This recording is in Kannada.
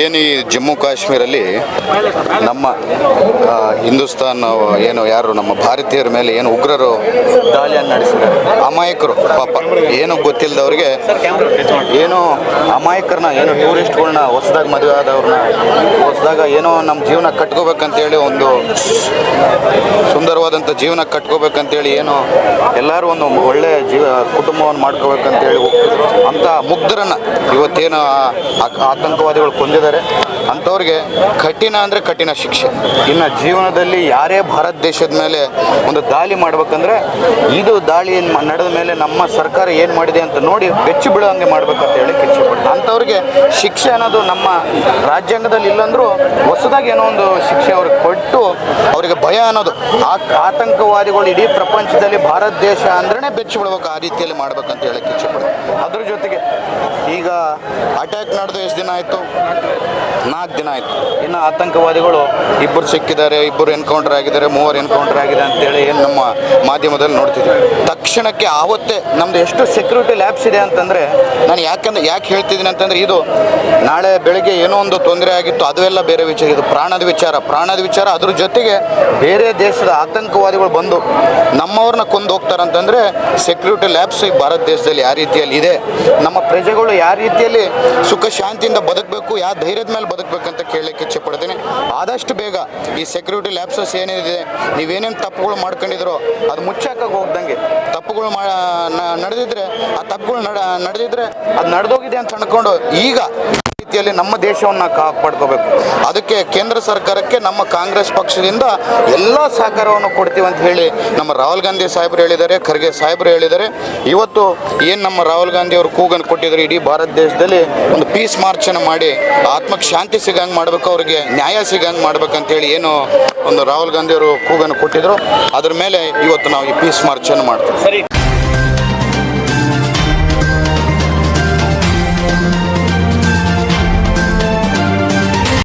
ಏನು ಈ ಜಮ್ಮು ಕಾಶ್ಮೀರಲ್ಲಿ ನಮ್ಮ ಹಿಂದೂಸ್ತಾನ್ ಏನು ಯಾರು ನಮ್ಮ ಭಾರತೀಯರ ಮೇಲೆ ಏನು ಉಗ್ರರು ದಾಳಿಯನ್ನು ನಡೆಸಿದ್ದಾರೆ? ಅಮಾಯಕರು, ಪಾಪ. ಏನು ಗೊತ್ತಿಲ್ಲದವ್ರಿಗೆ ಏನು ಅಮಾಯಕರನ್ನ, ಏನು ಟೂರಿಸ್ಟ್ಗಳನ್ನ ಹೊಸದಾಗಿ ಮದುವೆ ಆದವ್ರನ್ನ, ಹೊಸದಾಗ ಏನೋ ನಮ್ಮ ಜೀವನ ಕಟ್ಕೋಬೇಕಂತೇಳಿ ಒಂದು ಸುಂದರವಾದಂಥ ಜೀವನ ಕಟ್ಕೋಬೇಕಂತೇಳಿ ಏನೋ ಎಲ್ಲರೂ ಒಂದು ಒಳ್ಳೆ ಜೀವ, ಕುಟುಂಬವನ್ನು ಮಾಡ್ಕೋಬೇಕಂತೇಳಿ ಅಂತ ಮುಗ್ಧರನ್ನ ಇವತ್ತೇನು ಆತಂಕವಾದಿಗಳು ಕೊಂದಿದ್ದಾರೆ. ಅಂಥವ್ರಿಗೆ ಕಠಿಣ ಅಂದರೆ ಕಠಿಣ ಶಿಕ್ಷೆ. ಇನ್ನು ಜೀವನದಲ್ಲಿ ಯಾರೇ ಭಾರತ ದೇಶದ ಮೇಲೆ ಒಂದು ದಾಳಿ ಮಾಡ್ಬೇಕಂದ್ರೆ ಇದು ದಾಳಿ ನಡೆದ ಮೇಲೆ ನಮ್ಮ ಸರ್ಕಾರ ಏನು ಮಾಡಿದೆ ಅಂತ ನೋಡಿ ಬೆಚ್ಚು ಬೀಳೋಂಗೆ ಮಾಡ್ಬೇಕಂತ ಹೇಳಿ ಕೆಚ್ಚು ಪಡ್ತಾರೆ ಅಂಥವ್ರಿಗೆ ಶಿಕ್ಷೆ ಅನ್ನೋದು ನಮ್ಮ ರಾಜ್ಯಾಂಗದಲ್ಲಿ ಇಲ್ಲಂದ್ರೂ ಹೊಸದಾಗಿ ಏನೋ ಒಂದು ಶಿಕ್ಷೆ ಅವ್ರಿಗೆ ಕೊಟ್ಟು ಅವರಿಗೆ ಭಯ ಅನ್ನೋದು. ಆ ಆತಂಕವಾದಿಗಳು ಇಡೀ ಪ್ರಪಂಚದಲ್ಲಿ ಭಾರತ ದೇಶ ಅಂದ್ರೇ ಬೆಚ್ಚು ಬಿಡ್ಬೇಕು ಆ ರೀತಿಯಲ್ಲಿ ಮಾಡ್ಬೇಕಂತ ಹೇಳಕ್ಕೆ ಇಚ್ಛೆ ಪಡ್ತಾರೆ ಅದ್ರ ಜೊತೆಗೆ ಈಗ ಅಟ್ಯಾಕ್ ನಡೆದು ಎಷ್ಟು ದಿನ ಆಯಿತು? ನಾಲ್ಕು ದಿನ ಆಯಿತು. ಇನ್ನು ಆತಂಕವಾದಿಗಳು ಇಬ್ಬರು ಸಿಕ್ಕಿದ್ದಾರೆ, ಇಬ್ಬರು ಎನ್ಕೌಂಟರ್ ಆಗಿದ್ದಾರೆ, ಮೂವರು ಎನ್ಕೌಂಟರ್ ಆಗಿದೆ ಅಂತೇಳಿ ಏನು ನಮ್ಮ ಮಾಧ್ಯಮದಲ್ಲಿ ನೋಡ್ತಿದ್ವಿ ತಕ್ಷಣಕ್ಕೆ ಆವತ್ತೇ ನಮ್ದು ಎಷ್ಟು ಸೆಕ್ಯೂರಿಟಿ ಲ್ಯಾಬ್ಸ್ ಇದೆ ಅಂತಂದರೆ, ನಾನು ಯಾಕಂದ್ರೆ ಯಾಕೆ ಹೇಳ್ತಿದ್ದೀನಿ ಅಂತಂದರೆ ಇದು ನಾಳೆ ಬೆಳಗ್ಗೆ ಏನೋ ಒಂದು ತೊಂದರೆ ಆಗಿತ್ತು, ಅದೆಲ್ಲ ಬೇರೆ ವಿಚಾರ. ಇದು ಪ್ರಾಣದ ವಿಚಾರ. ಪ್ರಾಣದ ವಿಚಾರ. ಅದ್ರ ಜೊತೆಗೆ ಬೇರೆ ದೇಶದ ಆತಂಕವಾದಿಗಳು ಬಂದು ನಮ್ಮವ್ರನ್ನ ಕೊಂದು ಹೋಗ್ತಾರಂತಂದರೆ ಸೆಕ್ಯೂರಿಟಿ ಲ್ಯಾಬ್ಸ್ ಭಾರತ ದೇಶದಲ್ಲಿ ಯಾವ ರೀತಿಯಲ್ಲಿ ಇದೆ. ನಮ್ಮ ಪ್ರಜೆಗಳು ಯಾವ ರೀತಿಯಲ್ಲಿ ಸುಖ ಶಾಂತಿಯಿಂದ ಬದುಕಬೇಕು ಯಾವ ಧೈರ್ಯದ ಮೇಲೆ ಬದುಕಬೇಕಂತ ಕೇಳಲಿಕ್ಕೆ ಇಚ್ಛೆ ಪಡ್ತೀನಿ ಆದಷ್ಟು ಬೇಗ ಈ ಸೆಕ್ಯೂರಿಟಿ ಲ್ಯಾಬ್ಸಸ್ ಏನಿದೆ, ನೀವೇನೇನು ತಪ್ಪುಗಳು ಮಾಡ್ಕೊಂಡಿದ್ರೋ ಅದು ಮುಚ್ಚಾಕಾಗ ಹೋಗ್ದಂಗೆ. ತಪ್ಪುಗಳು ಮಾ ನಡೆದಿದ್ರೆ, ಆ ತಪ್ಪುಗಳು ನಡ, ನಡೆದಿದ್ರೆ ಅದು ನಡೆದೋಗಿದೆ ಅಂತ ಅನ್ಕೊಂಡು ಈಗ ರೀತಿಯಲ್ಲಿ ನಮ್ಮ ದೇಶವನ್ನು ಕಾಪಾಡ್ಕೋಬೇಕು. ಅದಕ್ಕೆ ಕೇಂದ್ರ ಸರ್ಕಾರಕ್ಕೆ ನಮ್ಮ ಕಾಂಗ್ರೆಸ್ ಪಕ್ಷದಿಂದ ಎಲ್ಲ ಸಹಕಾರವನ್ನು ಕೊಡ್ತೀವಿ ಅಂತ ಹೇಳಿ ನಮ್ಮ ರಾಹುಲ್ ಗಾಂಧಿ ಸಾಹೇಬರು ಹೇಳಿದ್ದಾರೆ, ಖರ್ಗೆ ಸಾಹೇಬರು ಹೇಳಿದ್ದಾರೆ. ಇವತ್ತು ಏನು ನಮ್ಮ ರಾಹುಲ್ ಗಾಂಧಿ ಅವರು ಕೂಗನ್ನು ಕೊಟ್ಟಿದ್ದಾರೆ ಇಡೀ ಭಾರತ ದೇಶದಲ್ಲಿ ಒಂದು ಪೀಸ್ ಮಾರ್ಚನ್ನು ಮಾಡಿ, ಆತ್ಮಕ್ಕೆ ಶಾಂತಿ ಸಿಗಂಗೆ ಮಾಡಬೇಕು, ಅವರಿಗೆ ನ್ಯಾಯ ಸಿಗಂಗೆ ಮಾಡ್ಬೇಕಂತೇಳಿ ಏನು ಒಂದು ರಾಹುಲ್ ಗಾಂಧಿ ಅವರು ಕೂಗನ್ನು ಕೊಟ್ಟಿದ್ರು. ಅದ್ರ ಮೇಲೆ ಇವತ್ತು ನಾವು ಈ ಪೀಸ್ ಮಾರ್ಚನ್ನು ಮಾಡ್ತೀವಿ. ಸರಿ.